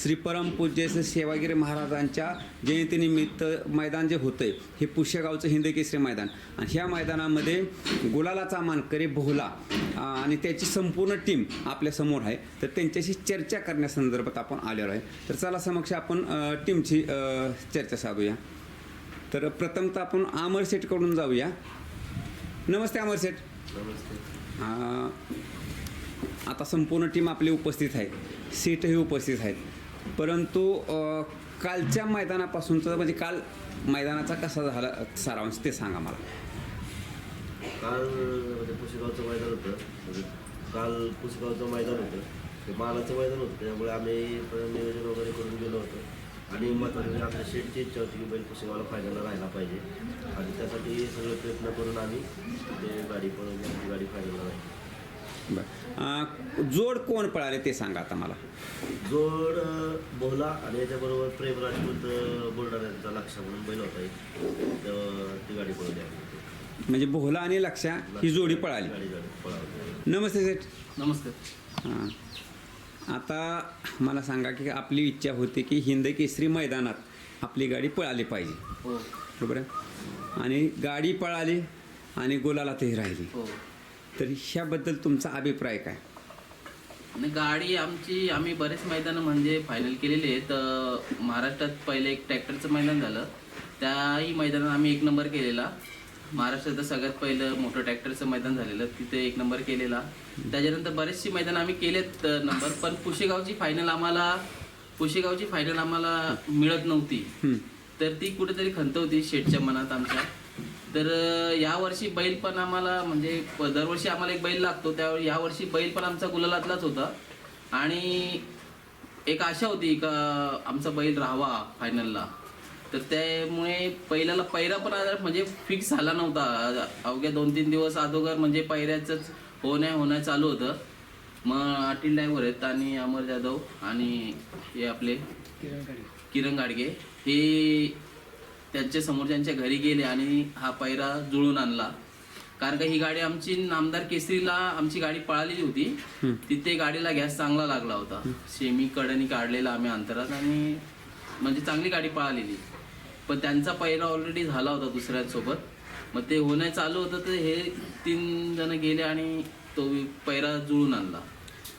श्री परमपूज्य श्री सेवागिरी महाराजांच्या जयंतीनिमित्त मैदान जे होतं आहे हे पुष्यगावचं हिंदकेसरी मैदान. आणि ह्या मैदानामध्ये गुलालाचा मानकरी बहुला आणि त्याची संपूर्ण टीम आपल्यासमोर आहे. तर त्यांच्याशी चर्चा करण्यासंदर्भात आपण आलेलो आहे. तर चला समक्ष आपण टीमची चर्चा साधूया. तर प्रथमतः आपण अमर सेठकडून जाऊया. नमस्ते अमर सेठ नमस्ते. आता संपूर्ण टीम आपली उपस्थित आहे. सीटही उपस्थित आहेत. परंतु कालच्या मैदानापासूनचं म्हणजे काल मैदानाचा कसा झाला सारांश ते सांगा मला. काल म्हणजे पुसेगावचं मैदान होतं. म्हणजे काल पुसेगावचं मैदान होतं. ते मालाचं मैदान होतं. त्यामुळे आम्ही नियोजन वगैरे करून गेलो होतो. आणि महत्त्वाचं म्हणजे आपल्या शेटची इच्छा होती की बैल पुसेगावला फायनलला राहायला पाहिजे. आणि त्यासाठी सगळे प्रयत्न करून आम्ही ते गाडी पळवली गाडी फायनलला राहिली. बरं. जोड कोण पळाले ते सांगा आता मला. जोड अं, बोहला आणि याच्याबरोबर प्रेम राजपूत अं, बुलढाण्याचा लक्ष म्हणून बैल होता एक. तेव्हा ती गाडी पळवली म्हणजे बोहला आणि लक्षा ही जोडी पळाली. गाडी गाडी पळावली. नमस्ते सेठ. नमस्कार हां आता मला सांगा की आपली इच्छा होती की हिंद केसरी मैदानात आपली गाडी पळाली पाहिजे. हो. बरोबर आहे? आणि गाडी पळाली आणि गोलालातही राहिली. हो. तर ह्याबद्दल तुमचा अभिप्राय काय? आणि गाडी आमची आम्ही बरेच मैदानं म्हणजे फायनल केलेले आहेत. महाराष्ट्रात पहिले एक ट्रॅक्टरचं मैदान झालं. त्याही मैदानात आम्ही एक नंबर केलेला. महाराष्ट्राचं सगळ्यात पहिलं मोठं ट्रॅक्टरचं मैदान झालेलं. तिथे एक नंबर केलेला. त्याच्यानंतर बरेचशी मैदान आम्ही केलेत नंबर पण पुशेगावची फायनल आम्हाला पुशेगावची फायनल आम्हाला मिळत नव्हती. तर ती कुठेतरी खंत होती शेटच्या मनात आमच्या. तर यावर्षी बैल पण आम्हाला म्हणजे दरवर्षी आम्हाला एक बैल लागतो. त्यावेळी यावर्षी बैल पण आमचा गुलालातलाच होता. आणि एक आशा होती का आमचा बैल राहावा फायनलला तर त्यामुळे पहिल्याला पैरा पण म्हणजे फिक्स झाला नव्हता. अवघ्या दोन तीन दिवस अगोदर म्हणजे पैऱ्याचंच होण्या होण्या चालू होतं. मग अटील ड्रायव्हर आहेत आणि अमर जाधव आणि हे आपले किरण गाडगे. हे त्यांच्या समोरच्यांच्या घरी गेले आणि हा पैरा जुळून आणला. कारण का ही गाडी आमची नामदार केसरीला आमची गाडी पळालेली होती. तिथे गाडीला गॅस चांगला लागला होता. सेमी कडनी काढलेला आम्ही अंतरात आणि म्हणजे चांगली गाडी पळालेली. पण त्यांचा पैरा ऑलरेडी झाला होता दुसऱ्यांसोबत. मग ते होणं चालू होतं तर हे तीन जण गेले आणि तो पैरा जुळून आणला.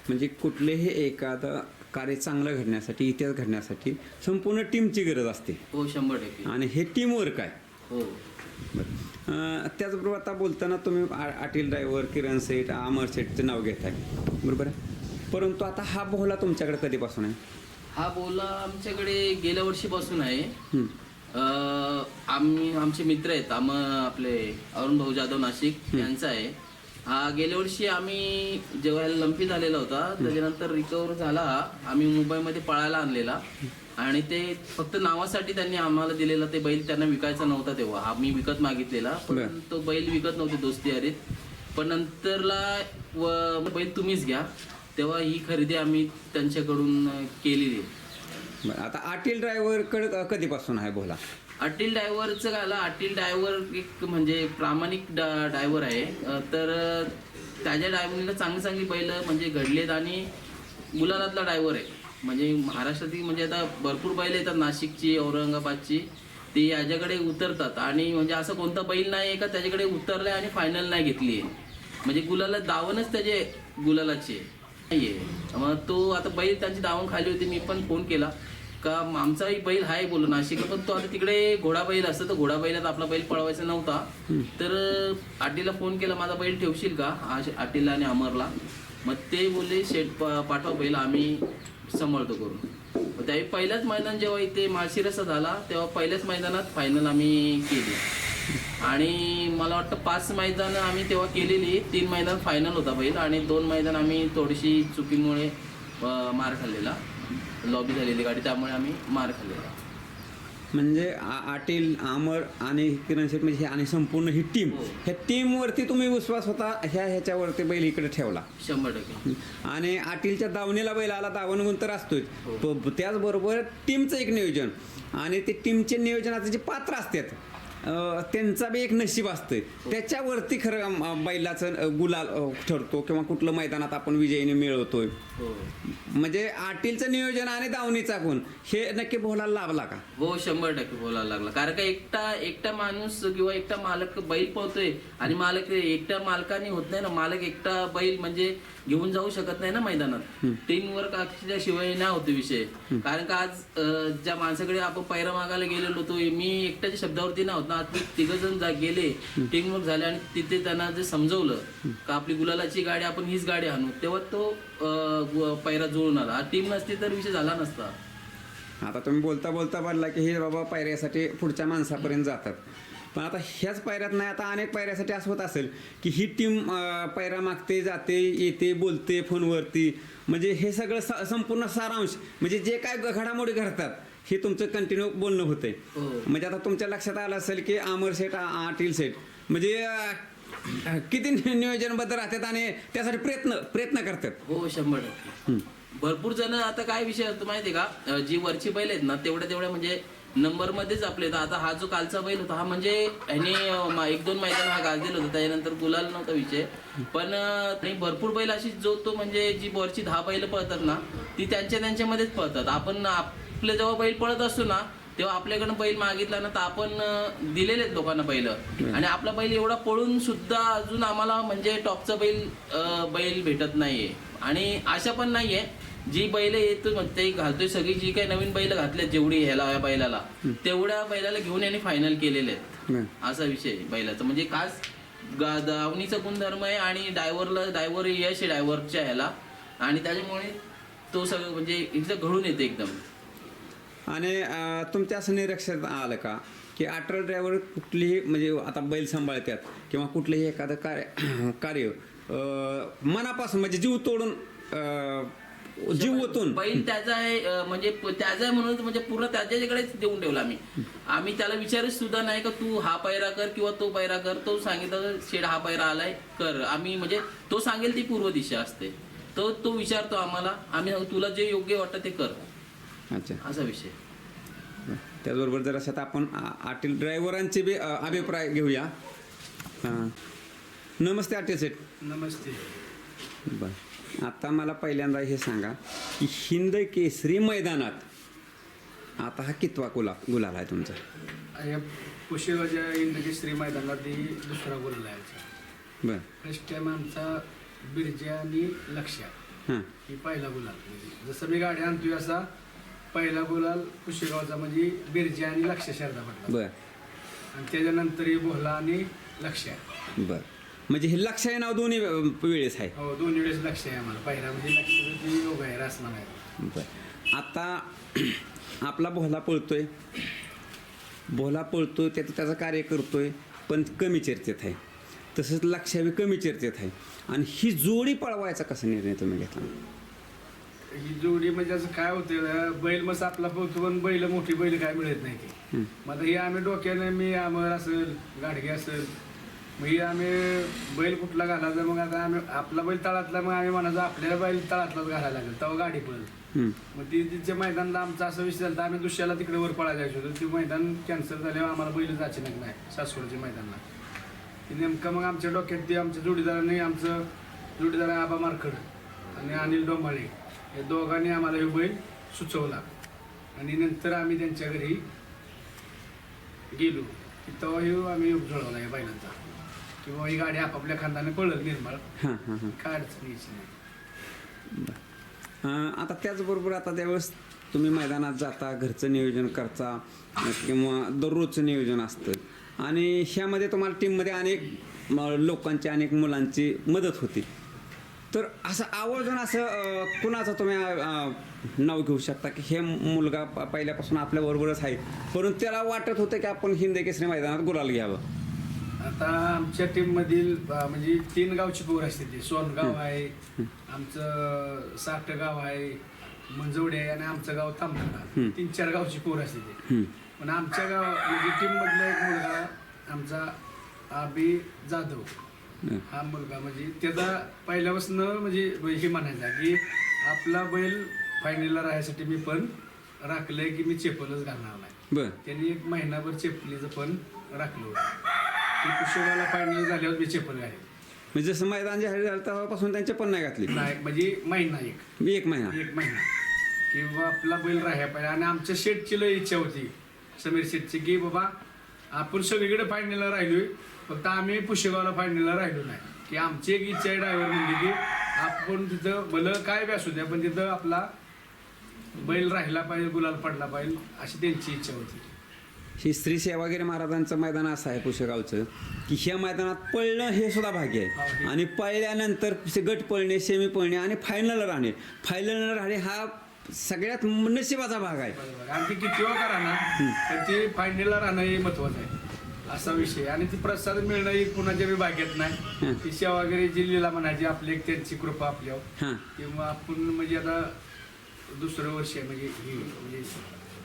म्हणजे कुठलेही एखादं कार्य चांगलं घडण्यासाठी इतिहास घडण्यासाठी संपूर्ण टीमची गरज असते. हो शंभर टक्के. आणि हे टीमवर्क आहे. हो. अं, त्याचबरोबर आता बोलताना तुम्ही आ- आटील ड्रायव्हर किरण सेठ अमर सेठचं नाव घेत आहे बरोबर आहे? परंतु आता हा बोहला तुमच्याकडे कधीपासून आहे? हा बोला आमच्याकडे गेल्या वर्षीपासून आहे. हं. अं, आम्ही आमचे मित्र आहेत आम आपले अरुण भाऊ जाधव नाशिक यांचा आहे. हा गेल्या वर्षी आम्ही जेव्हा लंपी झालेला होता. त्याच्यानंतर रिकवर झाला. आम्ही मुंबईमध्ये पळायला आणलेला. आणि ते फक्त नावासाठी त्यांनी आम्हाला दिलेला ते बैल त्यांना विकायचा नव्हता तेव्हा. आम्ही विकत मागितलेला. पण. तो बैल विकत नव्हते दोस्ती यारीत पण नंतरला व बैल तुम्हीच घ्या. तेव्हा ही खरेदी आम्ही त्यांच्याकडून केलेली. आता आटील ड्रायव्हरकडे कधीपासून आहे बोला? अटील डायव्हरचं काय अटील डायव्हर एक म्हणजे प्रामाणिक ड्रायव्हर आहे. तर त्याच्या डायव्हरला चांगली चांगली बैल म्हणजे घडलेत आणि गुलालातला डायव्हर आहे. म्हणजे महाराष्ट्रातील म्हणजे आता भरपूर बैल येतात नाशिकची औरंगाबादची. ती याच्याकडे उतरतात आणि म्हणजे असं कोणता बैल नाही आहे का त्याच्याकडे उतरलाय आणि फायनल नाही घेतली आहे. म्हणजे गुलाला दावणच त्याचे गुलालाचे नाहीये. मग तो आता बैल त्यांची दावण खाली होती मी पण फोन केला. का? आमचाही बैल आहे बोललो नाशिकला पण तो आता तिकडे घोडा बैल असतं तर घोडा बैलात आपला बैल पळवायचा नव्हता. तर आटीला फोन केला माझा बैल ठेवशील का? आटीला आणि अमरला. मग ते बोलले शेट पाठवा बैल आम्ही सांभाळतो करून. त्यावेळी पहिल्याच मैदान जेव्हा इथे माळशिरसा झाला तेव्हा पहिल्याच मैदानात फायनल आम्ही केली. आणि मला वाटतं पाच मैदान आम्ही तेव्हा केलेली तीन मैदान फायनल होता बैल आणि दोन मैदान आम्ही थोडीशी चुकीमुळे मार खाल्लेला. लॉबी झालेली गाडी त्यामुळे आम्ही मार खाल्लेला. म्हणजे आटील अमर आणि किरण शेठ म्हणजे आणि संपूर्ण ही टीम. ह्या टीमवरती तुम्ही विश्वास होता ह्या ह्याच्यावरती बैल इकडे ठेवला. शंभर टक्के. आणि आटीलच्या दावणीला बैल आला दावण गुण तर असतोच. हो. त्याचबरोबर टीमचं एक नियोजन. आणि ते टीमचे नियोजनाचे जे पात्र असतात त्यांचा बी एक नशीब असतंय. त्याच्यावरती खरं बैलाचं गुलाल ठरतो किंवा कुठलं मैदानात आपण विजयीने मिळवतोय. हो. म्हणजे आटीलचं नियोजन आणि दावणीचा गुण हे नक्की बोलायला लाभला का? हो शंभर टक्के बोलायला लागला. कारण का एकटा एकटा माणूस किंवा एकटा मालक बैल पळतोय आणि मालक एकट्या मालकाने होत नाही ना. मालक एकटा बैल म्हणजे घेऊन जाऊ शकत नाही ना मैदानात. टीम वर्क शिवाय नाही होते विषय. कारण का आज ज्या माणसाकडे आपण पैरा मागायला गेलेलो होतो मी एकट्याच्या शब्दावरती नाही होत ना. आज तिघ जण जा गेले टीम वर्क झाले आणि तिथे त्यांना जे समजवलं का आपली गुलालाची गाडी आपण हीच गाडी आणू तेव्हा तो पैरा जुळून आला. टीम नसती तर विषय झाला नसता. आता तुम्ही बोलता बोलता बोलला की हे बाबा पायऱ्यासाठी पुढच्या माणसापर्यंत जातात. पण आता ह्याच पायऱ्यात नाही आता अनेक पायऱ्यासाठी असं होत असेल की ही टीम पायऱ्या मागते जाते येते बोलते फोनवरती. म्हणजे हे सगळं स- संपूर्ण सारांश म्हणजे जे काय घडामोडी घडतात हे तुमचं कंटिन्यू बोलणं होतंय. हो. म्हणजे आता तुमच्या लक्षात आलं असेल की अमर सेट आटील सेट. म्हणजे किती नियोजनबद्ध राहतात आणि त्यासाठी प्रयत्न प्रयत्न करतात. हो शंभर टक्के. भरपूर जण आता काय विषय असतो माहितीये का? जी वरची बैल आहेत ना तेवढ्या तेवढ्या म्हणजे नंबर मध्येच आपले. आता हा जो कालचा बैल होता हा म्हणजे ह्याने एक दोन मैदान हा गाजलेला होता. त्याच्यानंतर गुलाल नव्हता विषय पण आणि भरपूर बैल अशी जो तो म्हणजे जी वरची दहा बैल पळतात ना ती त्यांच्या त्यांच्यामध्येच पळतात. आपण आपले जेव्हा बैल पळत असतो ना तेव्हा आपल्याकडनं बैल मागितला ना तर आपण दिलेले लोकांना बैल. आणि आपला बैल एवढा पळून सुद्धा अजून आम्हाला म्हणजे टॉपचा बैल बैल भेटत नाहीये. आणि अशा पण नाहीये जी बैल येतो ते घालतोय सगळी जी काही नवीन बैल घातलेत जेवढी ह्याला या बैलाला तेवढ्या बैलाला घेऊन यांनी फायनल केलेले आहेत. असा विषय बैलाचा. म्हणजे खास गा- दावणीचा गुणधर्म आहे आणि ड्रायव्हरला ड्रायव्हर यश आहे ड्रायव्हरच्या ह्याला. आणि त्याच्यामुळे तो सगळं म्हणजे एकदम घडून येते एकदम. आणि तुमच्या असं निरीक्षण आलं का? की अटल ड्रायव्हर कुठलीही म्हणजे आता बैल सांभाळतात किंवा कुठलंही एखादं कार्य कार्य मनापासून म्हणजे जीव तोडून जीव ओतून बैल त्याचा आहे अं, म्हणजे प- त्याचा आहे म्हणून म्हणजे पूर्ण त्याच्याकडेच देऊन ठेवला आम्ही. आम्ही त्याला विचारच सुद्धा नाही का तू हा पैरा कर किंवा तो पैरा कर. तो सांगितलं शेड हा पैरा आलाय कर. आम्ही म्हणजे तो सांगेल ती पूर्व दिशा असते. तो तो विचारतो आम्हाला आम्ही तुला जे योग्य वाटतं ते कर. अच्छा. असा विषय. त्याचबरोबर जर असं आपण आ- आटील ड्रायव्हरांचे बी अं, अभिप्राय घेऊया. हां. नमस्ते आटील सेठ. नमस्ते. बर. आता मला पहिल्यांदा हे सांगा की हिंद केसरी मैदानात आता हा कितवा गुला गुलाल आहे तुमचा? या पुशेगावच्या इंद्रकेश्री मैदानात ही दुसरा गोल लावायचा बर. फर्स्ट टाइम आमचा बिरजा आणि लक्ष्या. हां. ही पहिला गुलाल. म्हणजे जसं मी गाडी आणतोय असा पहिला गुलाल पुशेगावचा म्हणजे बिरजा आणि लक्ष्य शारदा पडला. बर. आणि त्याच्यानंतर ही बोहला आणि लक्ष्या. बर. म्हणजे हे लक्ष आहे नाव दोन्ही वेळेस आहे. हो दोन वेळेस लक्ष आहे आम्हाला. पहिला म्हणजे योग आहे रासमान आहे बर. आता आपला भोला पळतोय. भोला पळतोय त्याचं त्याचं कार्य करतोय पण कमी चर्चेत आहे. तसंच लक्षावी कमी चर्चेत आहे. आणि ही जोडी पळवायचा कसा निर्णय तुम्ही घेतला? ही जोडी म्हणजे असं काय होतं बैल मस्त आपला पोहतो पण बैल मोठी बैल काय मिळत नाही ती. हं. मग आता ही आम्ही डोक्याने मी अमर असेल गाडगे असेल मग ही आम्ही बैल कुठला घालायचा मग आता आम्ही आपला बैल तळातला मग आम्ही म्हणायचं आपल्याला बैल तळातलाच घालायला लागेल तेव्हा गाडी हं. मग ती तिच्या मैदानाला आमचा असं विषय झाला आम्ही दुसऱ्याला तिकडे वर पळायला जायचो होतो ते मैदान कॅन्सल झाल्यावर आम्हाला बैल जायचे नाही सासवडच्या मैदानाला ते नेमकं मग आमच्या डोक्यात ते आमच्या जोडीदाराने आमचं जोडीदार आबा मारखड आणि अनिल डोंबाळे या दोघांनी आम्हाला हे बैल सुचवला. आणि नंतर आम्ही त्यांच्या घरी गेलो की तेव्हा हे आम्ही योग जुळवला या बैलांचा. किंवा ही गाडी आपापल्या खांदाने पळत निर्मळ हां हां हां. काय अडचण यायची नाही. अं, आता त्याचबरोबर आता त्यावेळेस तुम्ही मैदानात जाता घरचं नियोजन करता किंवा दररोजचं नियोजन असतं. आणि ह्यामध्ये तुम्हाला टीममध्ये अनेक म, लोकांची अनेक मुलांची मदत होती. तर असं आवर्जून असं अं, कुणाचं तुम्ही अं, नाव घेऊ शकता की हे मुलगा प- पहिल्यापासून आपल्याबरोबरच आहे. परंतु त्याला वाटत होतं की आपण हिंद केसरी मैदानात गुलाल घ्यावं. आता आमच्या टीम मधील म्हणजे तीन गावची पोर असते ती. सोनगाव आहे आमचं साठ गाव आहे मंजवडे आहे आणि आमचं गाव तांबडा तीन चार गावची पोर असते ती. पण आमच्या गाव म्हणजे टीम मधला एक मुलगा आमचा आबी जाधव. हं. मुलगा म्हणजे त्याचा पहिल्यापासून म्हणजे हे म्हणायचा की आपला बैल फायनलला राहायसाठी मी पण राखलंय की मी चेपलच घालणार नाही. त्यांनी एक महिनाभर चेपलीचं पण राखलं होतं. ती फायनल झाल्यावर मी चेपल आहे म्हणजे जसं मैदान जाहीर झालं तेव्हापासून त्यांच्या पण नाही घातली. नाही म्हणजे महिना एक. एक महिना. एक महिना. किंवा आपला बैल राहायला पाहिजे. आणि आमच्या शेटची लय इच्छा होती समीर शेटची की बाबा आपण सगळीकडे फायनलला राहिलोय. फक्त आम्ही पुशेगावला फायनलला राहिलो नाही. की आमची एक इच्छा आहे ड्रायव्हर म्हणजे की आपण तिथं भलं काय बी असू द्या पण तिथं आपला बैल राहिला पाहिजे गुलाल पडला पाहिजे अशी त्यांची इच्छा होती. ही श्री सेवागिरी महाराजांचं मैदान असं आहे पुष्यगावचं की ह्या मैदानात पळणं हे सुद्धा भाग्य आहे. आणि पळल्यानंतर गट पळणे सेमी पळणे आणि फायनल राहणे. फायनल राहणे हा सगळ्यात नशिबाचा भाग आहे. ती किती वेळ करा ना ती फायनलला राहणं हे महत्वाचं आहे. असा विषय. आणि ती प्रसाद मिळणं ही कुणाच्या बी भाग्यात नाही. ती सेवा वगैरे जी लीला म्हणायची आपली एक त्यांची कृपा आपल्यावर. हां. किंवा आपण म्हणजे आता दुसरं वर्ष आहे म्हणजे हे म्हणजे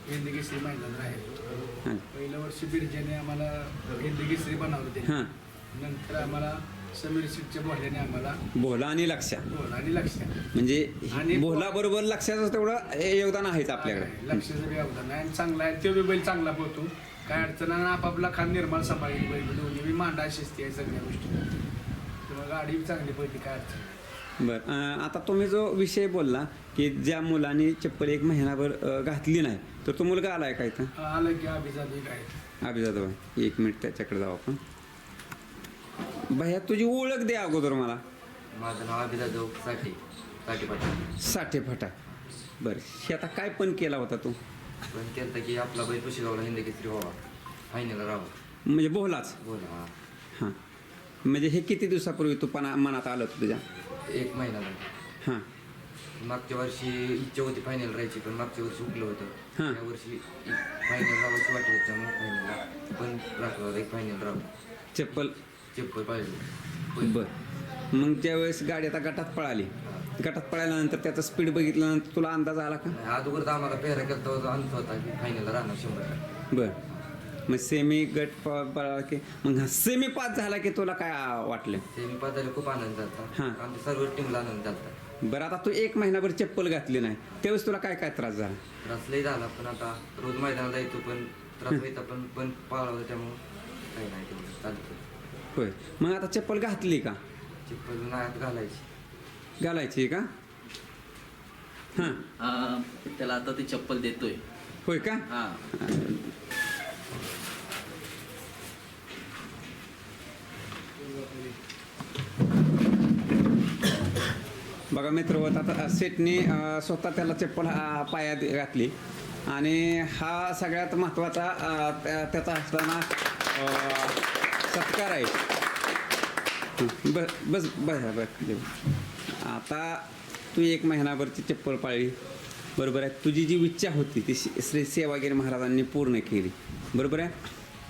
हिंदकेसरी मैदान आहे हां. पहिलं वर्ष बिरजाने आम्हाला हिंदकेसरी बनवलं ते हां. नंतर आम्हाला समीर सीटच्या बोलल्याने आम्हाला भोला आणि लक्ष्या. बोल आणि लक्षात म्हणजे आणि भोला बरोबर लक्ष्याचं तेवढं हे योगदान आहेच आपल्याकडे. लक्षाचं बी अवधान आहे. आणि चांगला आहे तो बी बैल चांगला पोहतो. काय अडचण आणि आपापला खान निर्माण सांभाळली बैल. दोन्ही बी मांडा शिस्ती आहे सगळ्या गोष्टी. किंवा गाडी बी चांगली पडली काय अडचण नाही. बरं. आता तुम्ही जो विषय बोलला की ज्या मुलांनी चप्पल एक महिनाभर घातली नाही तर तो मुलगा आलाय का इथं? आलं की अभिजात काय अभिजात भाई एक मिनिट त्याच्याकडे जाऊ आपण. भैया तुझी ओळख दे अगोदर मला. माझं नाव अभिदा जाऊ साठी साठी पाटील साठे फटा बरं हे आता काय पण केला होता तू? पण केलं की आपला बैल पुशेगावला हिंद केसरी व्हावा. फायनल राहावं म्हणजे बोलाच बोला हां. म्हणजे हे किती दिवसापूर्वी तू पणा मनात आलं होतं तुझ्या? एक महिना झाला. हां. मागच्या वर्षी इच्छा होती फायनल राहायची पण मागच्या वर्षी हुकलं होतं. हां. या वर्षी फायनल राहायची वाटत होती त्यामुळे फायनलला पण राखलं होतं एक फायनल राहावं चप्पल? चप्पल पाहिजे बरं. मग ज्यावेळेस गाडी आता गटात पळाली गटात पळाल्यानंतर त्याचा स्पीड बघितल्यानंतर तुला अंदाज आला का? अगोदर तर आम्हाला पेहरा केला होता अंत होता की फायनलला राहणार शंभर. बरं. मग सेमी गट प- पळाला की मग हा सेमी पास झाला की तुला काय वाटलं? ते मी पाहताना खूप आनंद हां. झाला आमच्या सर्व टीमला आनंद झाला बरं आता तू एक महिनाभर चप्पल घातली नाही. त्यावेळेस तुला काय काय त्रास झाला? त्रास लई झाला पण आता रोज मैदानाला येतो पण त्रास व्हायचा पण पण पाळा होता त्यामुळं काही नाही तेवढं चालतं होय. मग आता चप्पल घातली का? चिप्पल घालायची. घालायची का? हां. अं, त्याला आता ते चप्पल देतोय. होय का? हा. बघा मित्र होत आता सेटने स्वतः त्याला चप्पल पायात घातली. आणि हा सगळ्यात महत्त्वाचा त्या- त्याचा असताना सत्कार आहे. ब बस बस बस आता तू एक महिनाभरची चप्पल पाळली. बरोबर आहे? तुझी जी इच्छा होती ती श्री- सेवागिरी महाराजांनी पूर्ण केली. बरोबर आहे?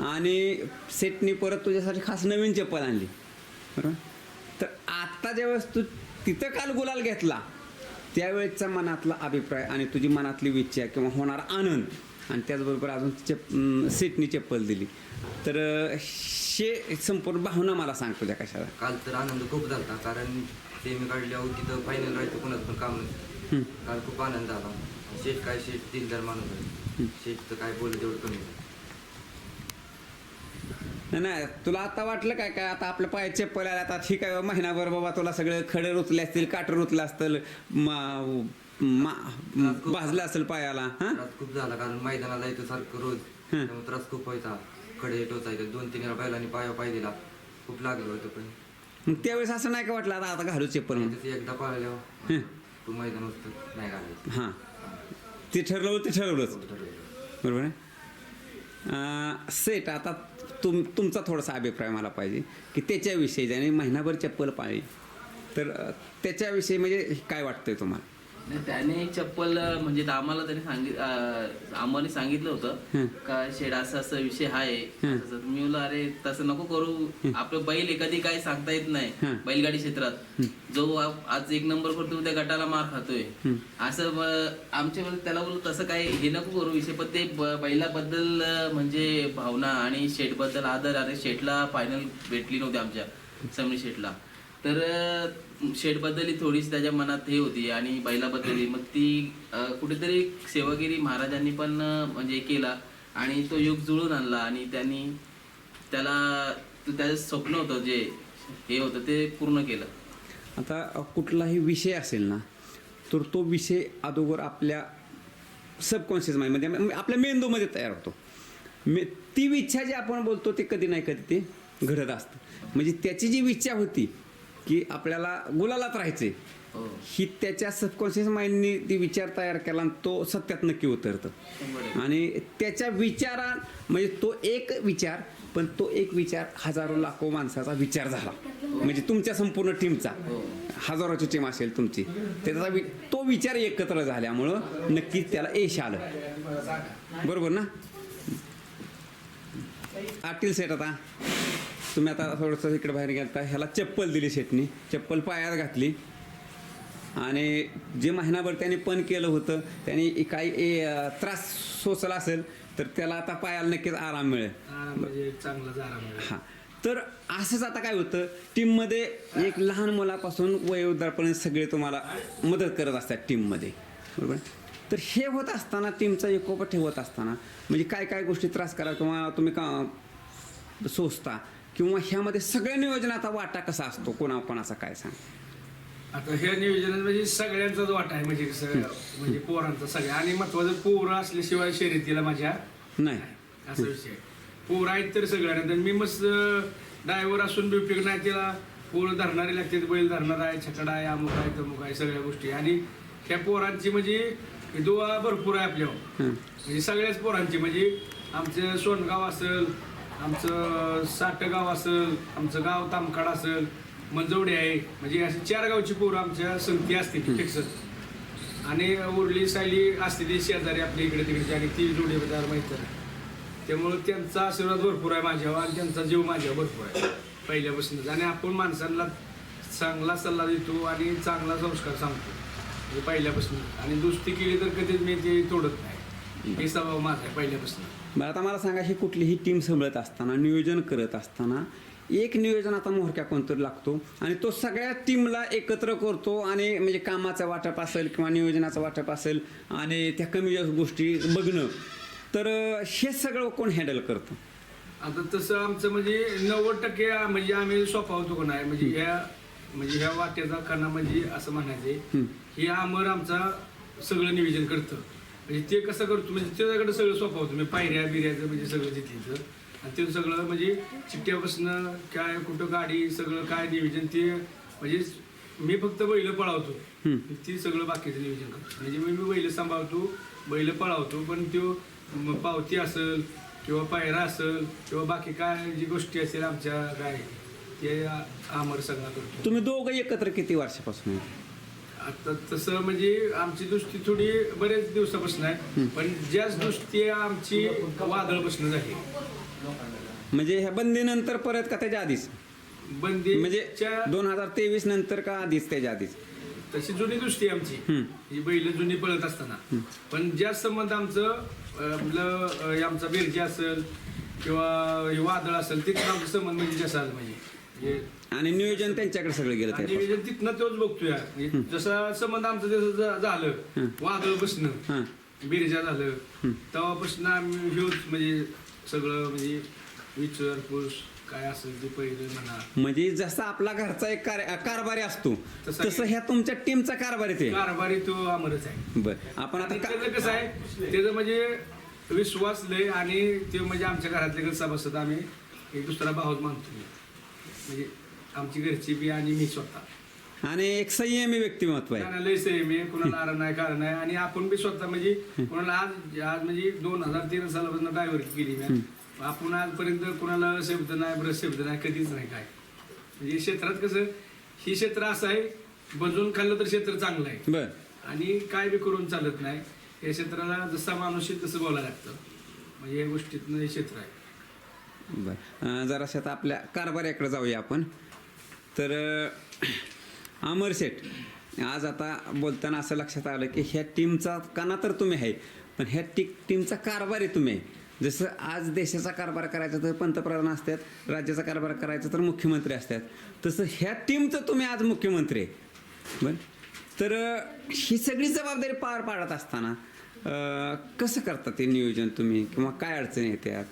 आणि सेटनी परत तुझ्यासाठी खास नवीन चप्पल आणली. बरोबर? तर आत्ता ज्यावेळेस तू तिथं काल गुलाल घेतला. त्यावेळेचा मनातला अभिप्राय आणि तुझी मनातली इच्छा किंवा होणारा आनंद. आणि त्याचबरोबर अजून चप सेटनी चप्पल दिली. तर शे संपूर्ण भावना मला सांग तुझ्या कशाला? काल तर आनंद खूप झाला कारण सेमी काढल्यावर तिथं फायनल राहायचं कुणाचं पण काम नाही. काल खूप आनंद झाला. शेठ काय शेठ दिलदार माणूस आहे. शेठ तर काय बोललं तेवढं कमी. नाही नाही तुला आता वाटलं काय काय आता आपल्या पायात चप्पल आल्या आता ठीक आहे महिनाभर बाबा तुला सगळे खडे रुतले असतील काटर रुतले असतील मा- भाजलं असेल पायाला हां? त्रास खूप झाला कारण मैदानाला येतो सारखं रोज. हं. त्यामुळे त्रास खूप व्हायचा. कडे टोचायचे दोन तीन वेळा बैलांनी पाया पाय दिला. खूप लागलं होतं पण. मग त्यावेळेस असं नाही का वाटलं आता आता घालू चप्पल म्हणून? तसे एकदा पाळल्यावर. हं. तू मैदान होतं नाही घालायचं. हां. ते ठरवलं ते ठरवलंच. ठरवलं. बरोबर आहे? सेट आता तुम तुमचा थोडासा अभिप्राय मला पाहिजे की त्याच्याविषयी ज्याने महिनाभर चप्पल पाळली तर त्याच्याविषयी म्हणजे काय वाटतंय तुम्हाला? नाही, त्याने चप्पल म्हणजे आम्हाला त्याने सांगित आम्हाला सांगितलं होतं. का शेड असं असं विषय आहे. मी बोललो अरे तसं नको करू. आपलं बैल एखादी काही सांगता येत नाही. बैलगाडी क्षेत्रात. जो आज एक नंबर करतो त्या गटाला मार खातोय. असं वेळेस त्याला बोललो तसं काय हे नको करू विषय पण ते बैलाबद्दल म्हणजे भावना आणि शेटबद्दल आदर आणि शेटला फायनल भेटली नव्हती आमच्या समीर शेटला तर शेठबद्दल थोडीशी त्याच्या मनात हे होती आणि बैलाबद्दल मग ती कुठेतरी सेवागिरी महाराजांनी पण म्हणजे केला आणि तो युग जुळून आणला आणि त्यांनी त्याला त्याचं स्वप्न होतं जे हे होतं ते पूर्ण केलं. आता कुठलाही विषय असेल ना तर तो विषय अगोदर आपल्या सबकॉन्शियस माइंडमध्ये म्हणजे आपल्या मेंदूमध्ये तयार होतो. मे ती इच्छा जी आपण बोलतो ते कधी नाही कधी ते घडत असतं. म्हणजे त्याची जी इच्छा होती की आपल्याला गुलालात राहायचे हो. ही त्याच्या सबकॉन्शियस माइंडनी ती विचार तयार केला आणि तो सत्यात नक्की उतरतं. आणि त्याच्या विचारा म्हणजे तो एक विचार पण तो एक विचार हजारो लाखो माणसाचा विचार झाला. म्हणजे तुमच्या संपूर्ण टीमचा हो. हजारोची टीम असेल तुमची. त्याचा तो विचार एकत्र झाल्यामुळं नक्कीच त्याला यश आलं. बरोबर ना? आटील सेट आता. तुम्ही आता थोडंसं इकडे बाहेर गेलता ह्याला चप्पल दिली शेटनी चप्पल पायात घातली. आणि जे महिनाभर त्याने पण केलं होतं त्याने काही त्रास सोचला असेल तर त्याला आता पायाला नक्कीच आराम मिळेल. म्हणजे चांगला आराम मिळेल. हा. तर असंच आता काय होतं टीममध्ये एक लहान मुलापासून वयोवृद्धापर्यंत सगळे तुम्हाला मदत करत असतात टीममध्ये. बरोबर? तर हे होत असताना टीमचा एकोपा ठेवत असताना म्हणजे काय काय गोष्टी त्रास करा किंवा तुम्ही का सोचता किंवा ह्यामध्ये सगळ्या नियोजनाचा वाटा कसा असतो? कोणा कोणाचा काय सांग? आता हे नियोजनात म्हणजे सगळ्यांचाच वाटा आहे म्हणजे म्हणजे पोरांचा सगळ्या. आणि महत्वाचं पोरं असल्याशिवाय शर्यतीला माझ्या नाही. असा विषय आहे. पोरं आहेत तर सगळ्यांना मी मस्त ड्रायव्हर असून बी उपयोग नाही त्याला. पोरं धरणारे लागतात बैल धरणार आहे छकडा आहे अमुक आहे तमुक आहे सगळ्या गोष्टी. आणि त्या पोरांची म्हणजे दुवा भरपूर आहे आपल्यावर. हं. म्हणजे सगळ्याच पोरांची. म्हणजे आमचं सोनगाव असेल आमचं साठगाव असेल आमचं गाव तामखाड असेल मंजवडे आहे. म्हणजे अशी चार गावची पोरं आमच्या संगती असते फिक्स आणि उरली सायली असते ती शेजारी आपल्या इकडे तिकडची आणि ती जोडीदार माहिती आहे त्यामुळं त्यांचा आशीर्वाद भरपूर आहे माझ्यावर आणि त्यांचा जीव माझ्यावर भरपूर आहे पहिल्यापासूनच. आणि आपण माणसांना चांगला सल्ला देतो आणि चांगला संस्कार सांगतो. म्हणजे पहिल्यापासून. आणि दुस्ती केली तर कधीच मी ते तोडत नाही. हे स्वभाव माझा आहे पहिल्यापासून. बरं आता मला सांगा ही कुठलीही टीम सांभाळत असताना नियोजन करत असताना एक नियोजन आता मोहरक्या कोणतरी लागतो आणि तो सगळ्या टीमला एकत्र करतो आणि म्हणजे कामाचा वाटप असेल किंवा नियोजनाचा वाटप असेल आणि त्या कमी जास्त गोष्टी बघणं तर हे सगळं कोण हँडल करतं आता तसं आमचं म्हणजे नव्वद टक्के म्हणजे आम्ही सोपावतो का नाही म्हणजे ह्या म्हणजे ह्या वाट्याचा कणा म्हणजे असं म्हणायचे. हे आमर आमचा सगळं नियोजन करतं म्हणजे ते कसं करतो म्हणजे त्याच्याकडे सगळं सोपावतो म्हणजे पायऱ्या बिऱ्याचं म्हणजे सगळं तिथलीचं आणि ते सगळं म्हणजे चिठ्ठ्यापासनं काय कुठं गाडी सगळं काय नियोजन ते म्हणजे मी फक्त बैल पळावतो. ती सगळं बाकीचं नियोजन करतो. म्हणजे मी मी बैल सांभाळतो बैल पळावतो पण तो पावती असेल किंवा पायरा असेल किंवा बाकी काय जी गोष्टी असेल आमच्या काय ते आमर सगळा करतो. तुम्ही दोघं एकत्र किती वर्षापासून? आता तसं म्हणजे आमची दृष्टी थोडी बरेच दिवसापासून आहे. पण ज्याच दृष्टी आमची वादळपासून झाली. म्हणजे ह्या बंदीनंतर परत का त्याच्या आधीच? बंदी म्हणजे दोन हजार तेवीस नंतर का आधीच त्याच्या आधीच? तशी जुनी दृष्टी आहे आमची. हं. बैल जुनी पळत असताना. पण ज्या संबंध आमचं आपलं आमचा बिरजी असेल किंवा हे वादळ असेल तिथं आमचं संबंध म्हणजे जसा म्हणजे आणि नियोजन त्यांच्याकडे सगळं गेलं आणि नियोजन तिथनं तोच बघतोय. म्हणजे जसा संबंध आमचं जसं झा- झालं वादळ बसणं बिरजा झालं तेव्हापासून आम्ही ह्योच म्हणजे सगळं म्हणजे विचारपूस काय असेल ते पहिलं म्हणा. म्हणजे जसा आपला घरचा एक कार कारभारी असतो तसा तसं ह्या तुमच्या टीमचा कारभारी ते. कारभारी तो अमरच आहे. बर. आपण आता आणि का- त्याचं कसं आहे त्याचं म्हणजे विश्वास लय आणि ते म्हणजे आमच्या घरातले कसं बसत आम्ही एक दुसरा भावच मानतो. म्हणजे आमची घरची बी आणि मी स्वतः. आणि एक संयमी व्यक्तिमत्व आहे. नाही, लय सेम आहे. कुणाला आरण नाही कारण नाही. आणि आपण बी स्वतः म्हणजे कुणाला आज आज म्हणजे दोन हजार तेरा सालापासून ड्रायव्हर केली मी. आपण आजपर्यंत कुणाला शब्द नाही ब्रश शब्द नाही कधीच नाही काय. म्हणजे क्षेत्रात कसं ही क्षेत्र असं आहे बजून खाल्लं तर क्षेत्र चांगलं आहे. बर. आणि काय बी करून चालत नाही या क्षेत्राला जसा माणूस आहे तसं बोलायला लागतं. म्हणजे या गोष्टीतनं हे क्षेत्र आहे. बर. अं, जराशा आता आपल्या कारभाऱ्याकडे जाऊया आपण. तर अमर शेठ आज आता बोलताना असं लक्षात आलं की ह्या टीमचा काना तर तुम्ही आहे पण ह्या टी टीमचा कारभारी तुम्ही आहे. जसं आज देशाचा कारभार करायचा तर पंतप्रधान असतात राज्याचा कारभार करायचा तर मुख्यमंत्री असतात. तसं ह्या टीमचं तुम्ही आज मुख्यमंत्री आहे. बरं? तर ही सगळी जबाबदारी पार पाडत असताना कसं करता ते नियोजन तुम्ही? किंवा काय अडचणी येतात?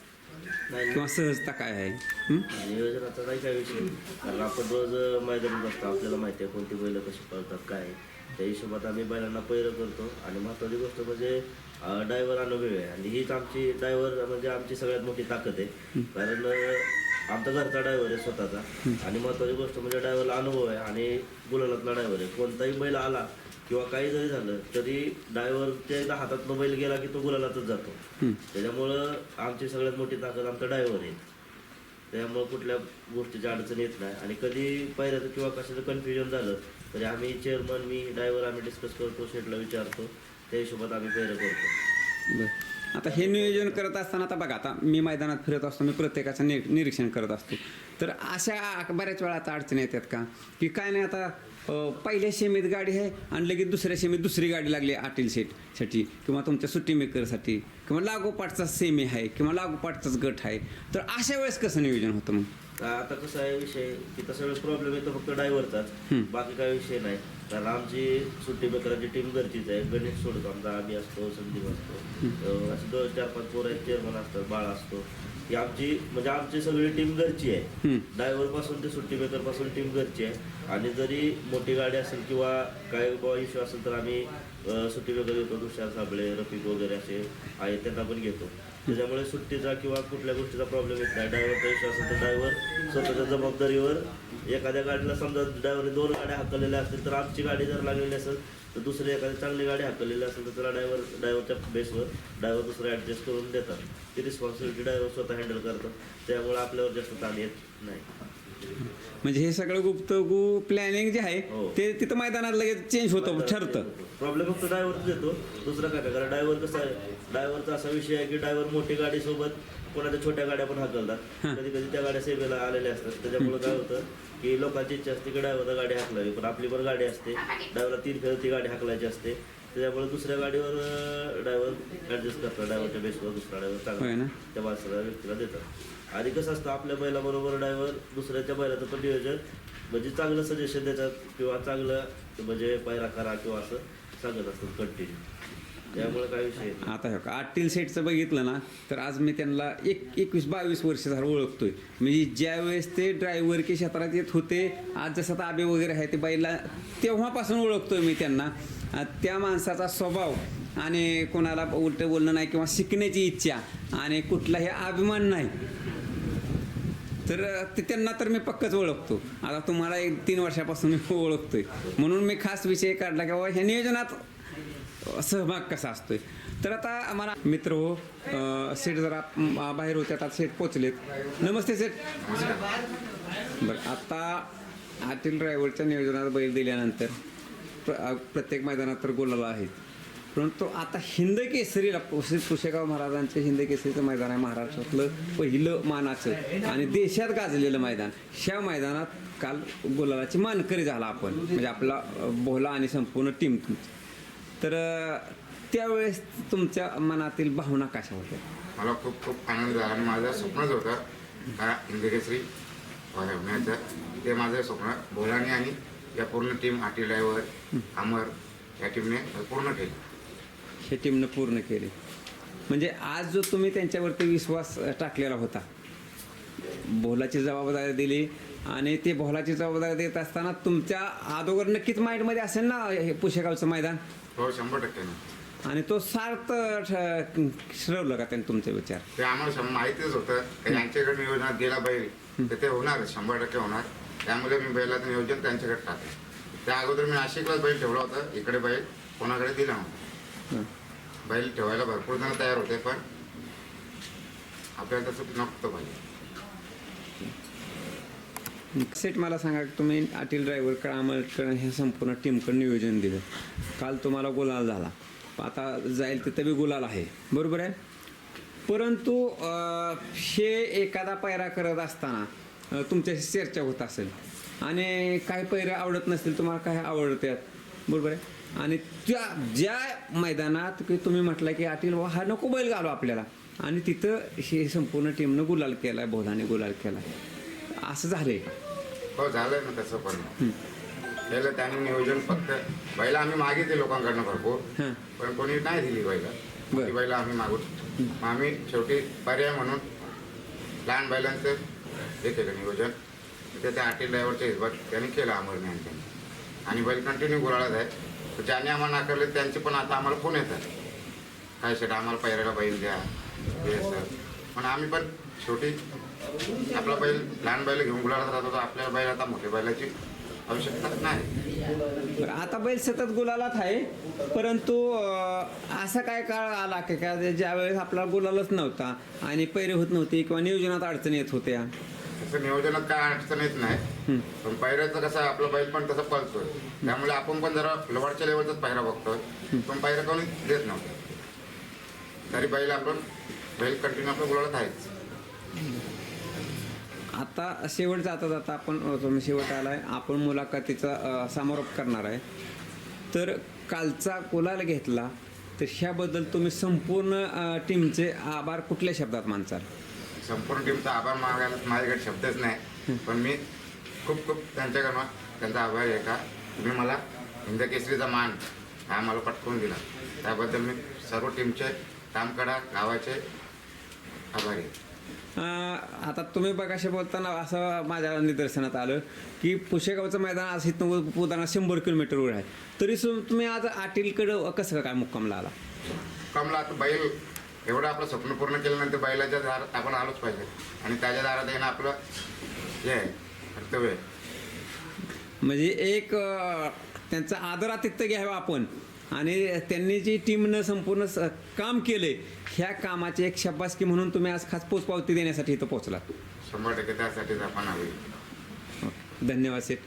किंवा सहजता काय आहे? हं? नियोजनाचा नाही काय विषय. कारण आपण रोज मैदानात असतो आपल्याला माहिती आहे कोणती बैलं कशी पळतात काय आहे. त्या हिशोबात आम्ही बैलांना पैरं करतो. आणि महत्त्वाची गोष्ट म्हणजे ड्रायव्हर अनुभवी आहे. आणि हीच आमची ड्रायव्हर म्हणजे आमची सगळ्यात मोठी ताकद आहे. कारण अं, आमचा घरचा ड्रायव्हर आहे स्वतःचा. आणि महत्त्वाची गोष्ट म्हणजे ड्रायव्हरला अनुभव आहे आणि गुलालातला ड्रायव्हर आहे. कोणताही बैल आला किंवा काही जरी झालं तरी ड्रायव्हरच्या एकदा हातातनं बैल गेला की तो गुलालातच जातो. त्याच्यामुळं आमची सगळ्यात मोठी ताकद आमचा ड्रायव्हर आहे. त्यामुळे कुठल्या गोष्टीची अडचण येत नाही. आणि कधी पाहिलं किंवा कशाचं कन्फ्युजन झालं तरी आम्ही चेअरमन मी ड्रायव्हर आम्ही डिस्कस करतो शेटला विचारतो. त्या हिशोबात आम्ही पैरं करतो. आता हे नियोजन करत असताना आता बघा आता मी मैदानात फिरत असतो मी प्रत्येकाचं नि निरीक्षण करत असतो. तर अशा बऱ्याच वेळा आता अडचणी येतात का? की काय नाही आता पहिल्या शेमीत गाडी आहे आणि लगेच दुसऱ्या शेमीत दुसरी गाडी लागली आटील सेटसाठी किंवा तुमच्या सुट्टी मेकरसाठी किंवा लागोपाठचा सेमी आहे किंवा लागोपाठचाच गट आहे. तर अशा वेळेस कसं नियोजन होतं मग? आता कसं आहे विषय की तसा वेळेस प्रॉब्लेम येतो फक्त ड्रायव्हरचाच बाकी काही विषय नाही. कारण आमची सुट्टी बेकरांची टीम घरचीच आहे. गणेश सोडतो आमचा आम्ही असतो संदीप असतो. असे दोन चार पाच पोरं आहेत चेअरमन असतात बाळ असतो. ही आमची म्हणजे आमची सगळी टीम घरची आहे. ड्रायव्हरपासून ते सुट्टी मेकरपासून टीम घरची आहे. आणि जरी मोठी गाडी असेल किंवा काय बाबा इश्यू असेल तर आम्ही सुट्टी वगैरे घेतो तुषार साबळे रफिक वगैरे असे आहेत त्यांना पण घेतो. त्याच्यामुळे सुट्टीचा किंवा कुठल्या गोष्टीचा प्रॉब्लेम येत नाही. ड्रायव्हरचा इश्यू असेल तर ड्रायव्हर स्वतःच्या जबाबदारीवर एखाद्या गाडीला समजा ड्रायव्हरने दोन गाड्या हाकलेल्या असतील तर आमची गाडी जर लागलेली असेल तर दुसरी एखादी चांगली गाडी हाकलेली असेल तर त्याला ड्रायव्हर ड्रायव्हरच्या बेसवर ड्रायव्हर दुसरं ॲडजस्ट करून देतात. ती रिस्पॉन्सिबिलिटी ड्रायव्हर स्वतः हँडल करतात. त्यामुळे आपल्यावर जास्त ताण येत नाही. म्हणजे हे सगळं गुप्त गु प्लॅनिंग जे आहे हो. ते तिथं मैदानात लगेच चेंज होतं ठरतं. प्रॉब्लेम फक्त ड्रायव्हरच येतो. दुसरं काय नाही कारण ड्रायव्हर कसं आहे ड्रायव्हरचा असा विषय आहे की ड्रायव्हर मोठी गाडी सोबत कोणाच्या छोट्या गाड्या पण हाकलतात. कधी कधी त्या गाड्या सेवेला आलेल्या असतात. त्याच्यामुळे काय होतं की लोकांची इच्छा असते की ड्रायव्हरला गाडी हाकलावी पण आपली पण गाडी असते. ड्रायव्हरला तीन फेर ती गाडी हाकलायची असते. त्याच्यामुळे दुसऱ्या गाडीवर ड्रायव्हर ॲडजस्ट करतात. ड्रायव्हरच्या बेसवर दुसरा ड्रायव्हर होय ना? चांगला त्या माणसाला व्यक्तीला देतात. आणि कसं असतं आपल्या बैलाबरोबर ड्रायव्हर दुसऱ्याच्या बैलाचं पण नियोजन म्हणजे चांगलं सजेशन देतात किंवा चांगलं म्हणजे पैरा करा किंवा असं सांगत असतात कंटिन्यू त्यामुळे काय विषय नाही. आता हे का आटील सेटचं बघितलं ना तर आज मी त्यांना एक एकवीस बावीस वर्ष झालं ओळखतोय. म्हणजे ज्या वेळेस ते ड्रायव्हर की क्षेत्रात येत होते आज जसं ताबे वगैरे आहे ते बाईला तेव्हापासून ओळखतोय मी त्यांना. आ, त्या माणसाचा स्वभाव आणि कोणाला उलटं बोलणं नाही किंवा शिकण्याची इच्छा आणि कुठलाही अभिमान नाही तर ते त्यांना तर मी पक्कच ओळखतो. आता तुम्हाला एक तीन वर्षापासून मी ओळखतोय. म्हणून मी खास विषय काढला की बाबा ह्या नियोजनात सहभाग कसा असतोय? तर आता आम्हाला मित्र हो सेठ जरा बाहेर होते. आता सेठ पोचलेत नमस्ते सेठ. बरं आता आतील ड्रायव्हरच्या नियोजनात बैल दिल्यानंतर प्र प्रत्येक मैदानात तर गोलाला आहेत. परंतु आता हिंद केसरीला श्री पुशेगाव महाराजांचे हिंद केसरीचं मैदान आहे महाराष्ट्रातलं पहिलं मानाचं. आणि देशात गाजलेलं मैदान. ह्या मैदानात काल गोलालाची मानकरी झाला आपण. म्हणजे आपला बोला आणि संपूर्ण टीम तुमची तर त्यावेळेस तुमच्या मनातील भावना कशा होत्या? मला खूप खूप आनंद झाला आणि माझं स्वप्नच होतं का इंदिकेश्री होण्याचं. ते माझं स्वप्न. भोलाने आणि या पूर्ण टीम आटी ड्रायव्हर अमर या टीमने पूर्ण केलं. हे टीमनं पूर्ण केले. म्हणजे आज जो तुम्ही त्यांच्यावरती विश्वास टाकलेला होता बोलाची जबाबदारी दिली आणि ते बोलाची जबाबदारी देत असताना तुमच्या अगोदर नक्कीच माइंडमध्ये असेल ना हे पुशेगावचं मैदान? हो शंभर टक्के आणि तो सार्थ ठरवलं का त्यांनी तुमचे विचार? ते आम्हाला माहितीच होतं. की यांच्याकडे नियोजनात गेला बैल. तर ते होणार शंभर टक्के होणार. त्यामुळे मी बैलाचं नियोजन त्यांच्याकडे टाकलं. त्या अगोदर मी नाशिकलाच बैल ठेवला होता. इकडे बैल कोणाकडे दिला नव्हता. बैल ठेवायला भरपूर जण तयार होते पण आपल्याला तसं नव्हतं पाहिजे. सेट मला सांगा तुम्ही आटील ड्रायव्हरकडे आम्हाला हे संपूर्ण टीमकडं नियोजन दिलं. काल तुम्हाला गुलाल झाला. आता जाईल तिथं बी गुलाल आहे. बरोबर आहे? परंतु हे एखादा पैरा करत असताना तुमच्याशी चर्चा होत असेल. आणि काही पैरे आवडत नसतील तुम्हाला काय आवडतात. बरोबर आहे? आणि त्या ज्या मैदानात की तुम्ही म्हटलं की आटील बाबा हा नको बैल घालो आपल्याला. आणि तिथं हे संपूर्ण टीमनं गुलाल केला आहे बोलाने गुलाल केला आहे असं झालंय. हो झालंय ना तसं पण. केलं त्यांनी नियोजन फक्त बैला आम्ही मागितले लोकांकडनं भरपूर. हां. पण कोणी नाही दिली बैला. बरं. बैला आम्ही मागून मग आम्ही शेवटी पर्याय म्हणून लहान बैलांचं हे केलं नियोजन. ते त्या आटी ड्रायव्हरच्या हिशोबात त्यांनी केलं अमरने आणि त्यांनी. आणि बैल कंटिन्यू गुराळात आहे. ज्यांनी आम्हाला नाकारले त्यांचे पण आता आम्हाला फोन येतात. काय शेट आम्हाला पायऱ्याला बैल द्या. हे सर. पण आम्ही पण शेवटी आपला बैल लहान बैल घेऊन गुलाळात राहतो तर आपल्या बैल आता मोठ्या बैलाची आवश्यकता नाही. बरं आता बैल सतत गुलालात आहे. परंतु अं, असा काय काळ आला की का ज्यावेळेस आपला गुलालच नव्हता आणि पैरे होत नव्हते किंवा नियोजनात अडचणी येत होत्या? तसं नियोजनात काय अडचण येत नाही. पण पायऱ्याचं कसं आहे, आपला बैल पण तसं पळतोय त्यामुळे आपण पण जरा लवाडच्या लेवलचाच पायरा बघतोय. पण पायरा कोणी देत नव्हतं तरी बैल आपण बैल कंटिन्यू आपल्या गुलाळात आहेच. आता शेवट जाता जाता आपण शेवट आलाय आपण मुलाखतीचा समारोप करणार आहे. तर कालचा गुलाल घेतला तर ह्याबद्दल तुम्ही संपूर्ण टीमचे आभार कुठल्या शब्दात मानचाल संपूर्ण टीमचा आभार मागायला माझ्याकडे शब्दच नाही. पण मी खूप खूप त्यांच्याकडनं त्यांचा आभार आहे का तुम्ही मला हिंद केसरीचा मान हा मला पटकवून दिला. त्याबद्दल मी सर्व टीमचे कामकडा गावाचे आभारी आहे. आता तुम्ही बघाशी बोलताना असं माझ्या निदर्शनात आलं की पुशेगावचं मैदान आज इथनं उदाहरण शंभर किलोमीटरवर आहे. तरी सु तुम्ही आज आटीलकडं कसं काय मुक्कामला आला? कमला आता बैल एवढं आपलं स्वप्न पूर्ण केल्यानंतर बैलाच्या दारात आपण आलोच पाहिजे. आणि त्याच्या दारात येणं आपलं हे आहे कर्तव्य आहे. म्हणजे एक अ, त्यांचा आदरातिथ्य घ्यावं आपण. आणि त्यांनी जी टीमनं संपूर्ण स- काम केले ह्या कामाची एक शब्बासकी म्हणून तुम्ही आज खास पोचपावती देण्यासाठी इथं पोहोचलात. शंभर टक्के त्यासाठीच आपण धन्यवाद सेठ